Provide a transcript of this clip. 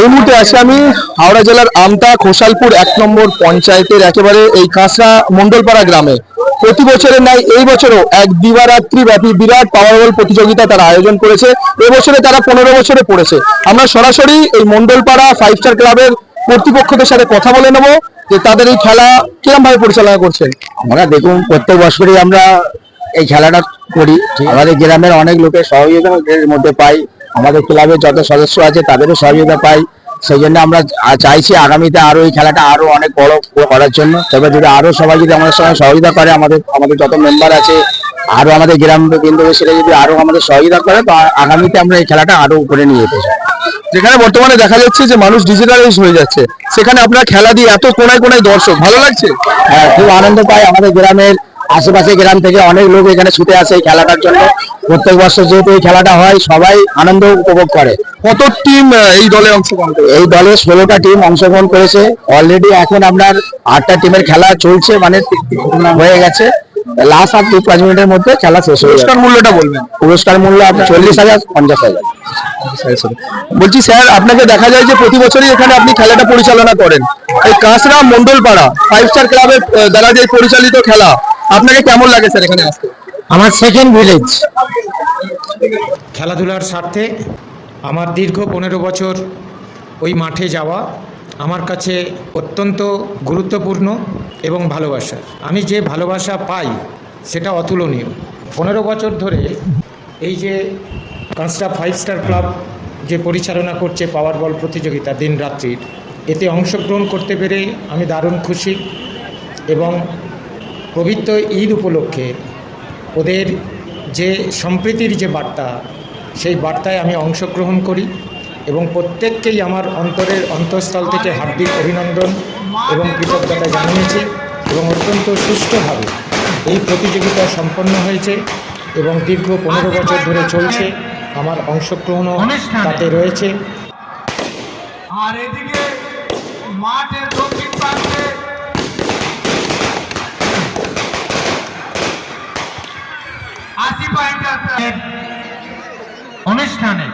এই মুহূর্তে আছি আমি হাওড়া জেলার আমতা খোসালপুর এক নম্বর পঞ্চায়েতের একেবারে এই কাঁচরা মন্ডলপাড়া গ্রামে। প্রতি বছরের ন্যায় এই বছরও এক দিবারাত্রি ব্যাপী বিরাট পাওয়ারবল প্রতিযোগিতা তারা আয়োজন করেছে। এবছরে তারা পনেরো বছরে পড়েছে। আমরা সরাসরি এই মন্ডলপাড়া ফাইভ স্টার ক্লাবের কর্তৃপক্ষদের সাথে কথা বলে নেব যে তাদের এই খেলা কিরম ভাবে পরিচালনা করছেন। আমরা দেখুন প্রত্যেক বছরই আমরা এই খেলাটা করি। আমাদের গ্রামের অনেক লোকের সহযোগিতা এর মধ্যে পাই। আমাদের ক্লাবের যত সদস্য আছে তাদেরও সহযোগিতা পাই। সেই জন্য আমরা চাইছি আগামীতে আরও এই খেলাটা আরও অনেক বড় করার জন্য। তবে যদি আরও সবাই যদি আমাদের সঙ্গে সহযোগিতা করে আমাদের আমাদের যত মেম্বার আছে আরও আমাদের গ্রাম কেন্দ্রবাসীরা যদি আরও আমাদের সহযোগিতা করে তো আগামীতে আমরা এই খেলাটা আরও উপরে নিয়ে যেতে চাই। যেখানে বর্তমানে দেখা যাচ্ছে যে মানুষ ডিজিটালাইজ হয়ে যাচ্ছে সেখানে আপনার খেলা দিয়ে এত কোনায় কোনায় দর্শক ভালো লাগছে? হ্যাঁ, খুব আনন্দ পাই আমাদের গ্রামের আশেপাশে গ্রাম থেকে অনেক লোক এখানে ছুটে আসে এই খেলাটার জন্য। প্রত্যেক বছর যেহেতু এই খেলাটা হয় সবাই আনন্দ উপভোগ করে। কত টিম এই দলে অংশগ্রহণ করে এই দলে ষোলোটা টিম অংশগ্রহণ করেছে। অলরেডি এখন আপনার আটটা টিমের খেলা চলছে মানে হয়ে গেছে। লাস্ট আর দু পাঁচ মিনিটের মধ্যে খেলা শেষ হয়ে পুরস্কার মূল্যটা বলবেন। পুরস্কার মূল্য আপনার চল্লিশ হাজার পঞ্চাশ হাজার। বলছি স্যার আপনাকে দেখা যায় যে প্রতি বছরই এখানে আপনি খেলাটা পরিচালনা করেন। এই কাঁচরা মন্ডলপাড়া ফাইভ স্টার ক্লাবের দ্বারা যে পরিচালিত খেলা আপনাকে কেমন লাগে স্যার এখানে আসতে? আমার সেকেন্ড ভিলেজ খেলাধুলার স্বার্থে আমার দীর্ঘ পনেরো বছর ওই মাঠে যাওয়া আমার কাছে অত্যন্ত গুরুত্বপূর্ণ এবং ভালোবাসার আমি যে ভালোবাসা পাই সেটা অতুলনীয়। পনেরো বছর ধরে এই যে কাঁচরা ফাইভ স্টার ক্লাব যে পরিচালনা করছে পাওয়ার বল প্রতিযোগিতা দিন রাত্রির এতে অংশগ্রহণ করতে পেরে আমি দারুণ খুশি এবং পবিত্র ঈদ উপলক্ষে ওদের যে সম্প্রীতির যে বার্তা, সেই বার্তায় আমি অংশগ্রহণ করি এবং প্রত্যেককেই আমার অন্তরের অন্তঃস্থল থেকে হার্দিক অভিনন্দন এবং কৃতজ্ঞতা জানিয়েছি এবং অত্যন্ত সুষ্ঠুভাবে এই প্রতিযোগিতা সম্পন্ন হয়েছে এবং দীর্ঘ পনেরো বছর ধরে চলছে, আমার অংশগ্রহণও তাতে রয়েছে। আর এদিকে মাঠের দক্ষিণ প্রান্তে অনুষ্ঠানে